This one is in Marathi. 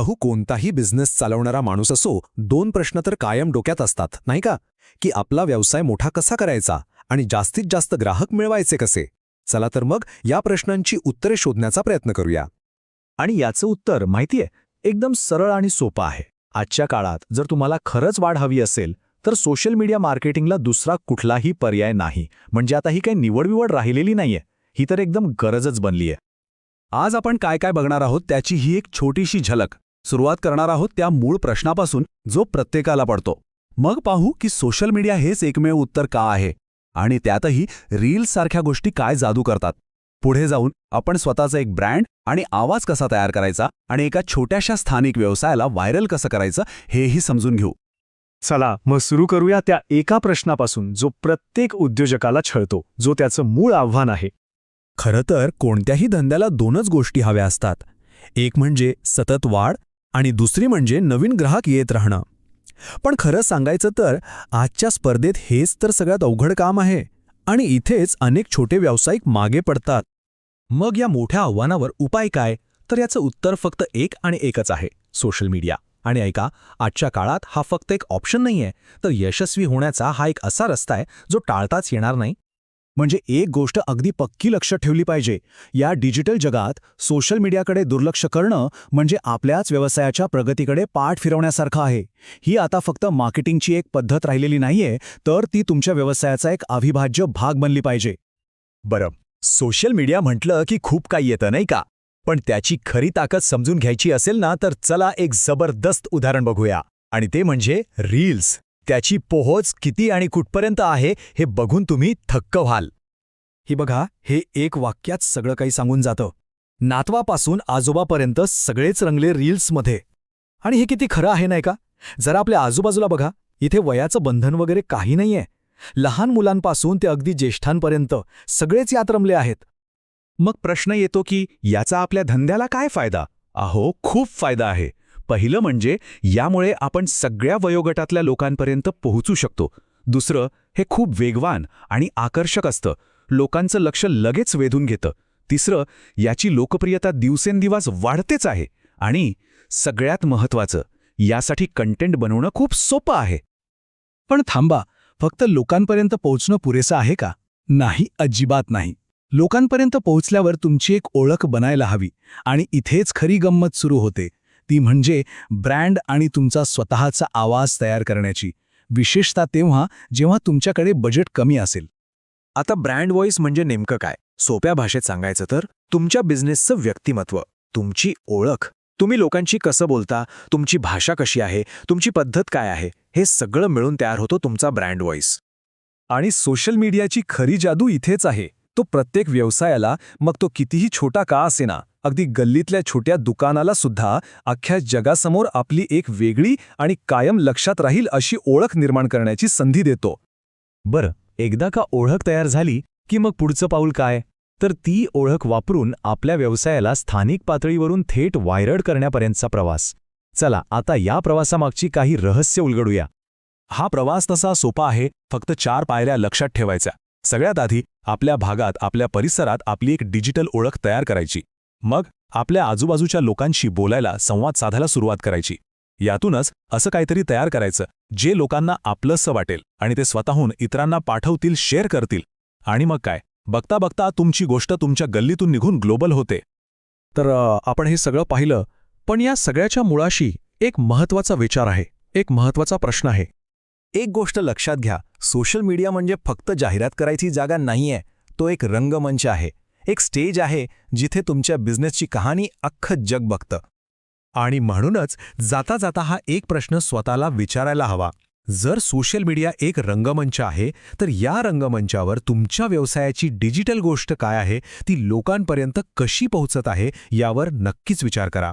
अहो कोणताही बिझनेस चालवणारा माणूस असो दोन प्रश्न तर कायम डोक्यात असतात नाही का? की आपला व्यवसाय मोठा कसा करायचा आणि जास्तीत जास्त ग्राहक मिळवायचे कसे? चला तर मग या प्रश्नांची उत्तरे शोधण्याचा प्रयत्न करूया. आणि याचं उत्तर माहितीये? एकदम सरळ आणि सोपं आहे. आजच्या काळात जर तुम्हाला खरंच वाढ हवी असेल तर सोशल मीडिया मार्केटिंगला दुसरा कुठलाही पर्याय नाही. म्हणजे आता ही काही निवडविवड राहिलेली नाहीये. ही तर एकदम गरजच बनलीय. आज आपण काय काय बघणार आहोत त्याची ही एक छोटीशी झलक. सुरुवात करणार आहोत त्या मूळ प्रश्नापासून जो प्रत्येकाला पडतो. मग पाहू की सोशल मीडिया हेच एकमेव उत्तर का आहे? आणि त्यातही रील्स सारख्या गोष्टी काय जादू करतात? पुढे जाऊन आपण स्वतःचा एक ब्रँड आणि आवाज कसा तयार करायचा आणि एका छोट्याशा स्थानिक व्यवसायाला व्हायरल कसं करायचं हेही समजून घेऊ. चला मग सुरू करूया त्या एका प्रश्नापासून जो प्रत्येक उद्योजकाला छळतो जो त्याचं मूळ आव्हान आहे. खरं तर कोणत्याही धंद्याला दोनच गोष्टी हव्या असतात. एक म्हणजे सतत वाढ आणि दुसरी म्हणजे नवीन ग्राहक येत राहणं. पण खरं सांगायचं तर आजच्या स्पर्धेत हेच तर सगळ्यात अवघड काम आहे आणि इथेच अनेक छोटे व्यावसायिक मागे पडतात. मग या मोठ्या आव्हानावर उपाय काय? तर याचं उत्तर फक्त एक आणि एकच आहे सोशल मीडिया. आणि ऐका आजच्या काळात हा फक्त एक ऑप्शन नाहीये तर यशस्वी होण्याचा हा एक असा रस्ता आहे जो टाळताच येणार नाही. म्हणजे एक गोष्ट अगदी पक्की लक्ष ठेवली पाहिजे. या डिजिटल जगात सोशल मीडियाकडे दुर्लक्ष करणं म्हणजे आपल्याच व्यवसायाच्या प्रगतीकडे पाठ फिरवण्यासारखं आहे. ही आता फक्त मार्केटिंगची एक पद्धत राहिलेली नाहीये तर ती तुमच्या व्यवसायाचा एक अविभाज्य भाग बनली पाहिजे. बरं. सोशल मीडिया म्हटलं की खूप काही येतं नाही का? पण त्याची खरी ताकद समजून घ्यायची असेल ना तर चला एक जबरदस्त उदाहरण बघूया. आणि ते म्हणजे रील्स. त्याची पोहोच किती आणि कुठपर्यंत आहे हे बघून तुम्ही थक्क व्हाल. ही बघा हे एक वाक्यात सगळं काही सांगून जातं. नातवापासून आजोबापर्यंत सगळेच रंगले रील्समध्ये. आणि हे किती खरं आहे नाही का? जरा आपल्या आजूबाजूला बघा इथे वयाचं बंधन वगैरे काही नाहीये. लहान मुलांपासून ते अगदी ज्येष्ठांपर्यंत सगळेच यात रमले आहेत. मग प्रश्न येतो की याचा आपल्या धंद्याला काय फायदा? अहो खूप फायदा आहे. पहिलं म्हणजे यामुळे आपण सगळ्या वयोगटातल्या लोकांपर्यंत पोहोचू शकतो. दुसरं हे खूप वेगवान आणि आकर्षक असतं. लोकांचं लक्ष लगेच वेधून घेतं. तिसरं याची लोकप्रियता दिवसेंदिवस वाढतेच आहे आणि सगळ्यात महत्त्वाचं यासाठी कंटेंट बनवणं खूप सोपं आहे. पण थांबा फक्त लोकांपर्यंत पोहोचणं पुरेसं आहे का? नाही अजिबात नाही. लोकांपर्यंत पोहोचल्यावर तुमची एक ओळख बनायला हवी आणि इथेच खरी गंमत सुरू होते. ती म्हणजे ब्रँड आणि तुमचा स्वतःचा आवाज तयार करण्याची. विशेषतः तेव्हा जेव्हा तुमच्याकडे बजेट कमी असेल. आता ब्रँड व्हॉइस म्हणजे नेमकं काय? सोप्या भाषेत सांगायचं तर तुमच्या बिझनेसचं व्यक्तिमत्व तुमची ओळख तुम्ही लोकांशी कसं बोलता तुमची भाषा कशी आहे तुमची पद्धत काय आहे हे सगळं मिळून तयार होतो तुमचा ब्रँड व्हॉइस. आणि सोशल मीडियाची खरी जादू इथेच आहे. तो प्रत्येक व्यवसायाला मग तो कितीही छोटा का असेना अगदी गल्लीतल्या छोट्या दुकानाला सुद्धा अख्ख्या जगासमोर आपली एक वेगळी आणि कायम लक्षात राहील अशी ओळख निर्माण करण्याची संधी देतो. बरं एकदा का ओळख तयार झाली की मग पुढचं पाऊल काय? तर ती ओळख वापरून आपल्या व्यवसायाला स्थानिक पातळीवरून थेट वायरड करण्यापर्यंतचा प्रवास. चला आता या प्रवासामागची काही रहस्य उलगडूया. हा प्रवास तसा सोपा आहे फक्त चार पायऱ्या लक्षात ठेवायचा. सगळ्यात आधी आपल्या भागात आपल्या परिसरात आपली एक डिजिटल ओळख तयार करायची. मग आपल्या आजूबाजूच्या लोकांशी बोलायला संवाद साधायला सुरुवात करायची. यातूनच असं काहीतरी तयार करायचं जे लोकांना आपलंसं वाटेल आणि ते स्वतःहून इतरांना पाठवतील शेअर करतील. आणि मग काय? बघता बघता तुमची गोष्ट तुमच्या गल्लीतून निघून ग्लोबल होते. तर आपण हे सगळं पाहिलं पण या सगळ्याच्या मुळाशी एक महत्त्वाचा विचार आहे एक महत्त्वाचा प्रश्न आहे. एक गोष्ट लक्षात घ्या सोशल मीडिया म्हणजे फक्त जाहिरात करायची जागा नाहीये तो एक रंगमंच आहे. एक स्टेज आहे जिथे तुमच्या बिझनेसची कहाणी अख्खं जग बघतं. आणि म्हणूनच जाता जाता हा एक प्रश्न स्वतःला विचारायला हवा. जर सोशल मीडिया एक रंगमंच आहे तर या रंगमंचावर तुमच्या व्यवसायाची डिजिटल गोष्ट काय आहे ती लोकांपर्यंत कशी पोहोचत आहे यावर नक्कीच विचार करा.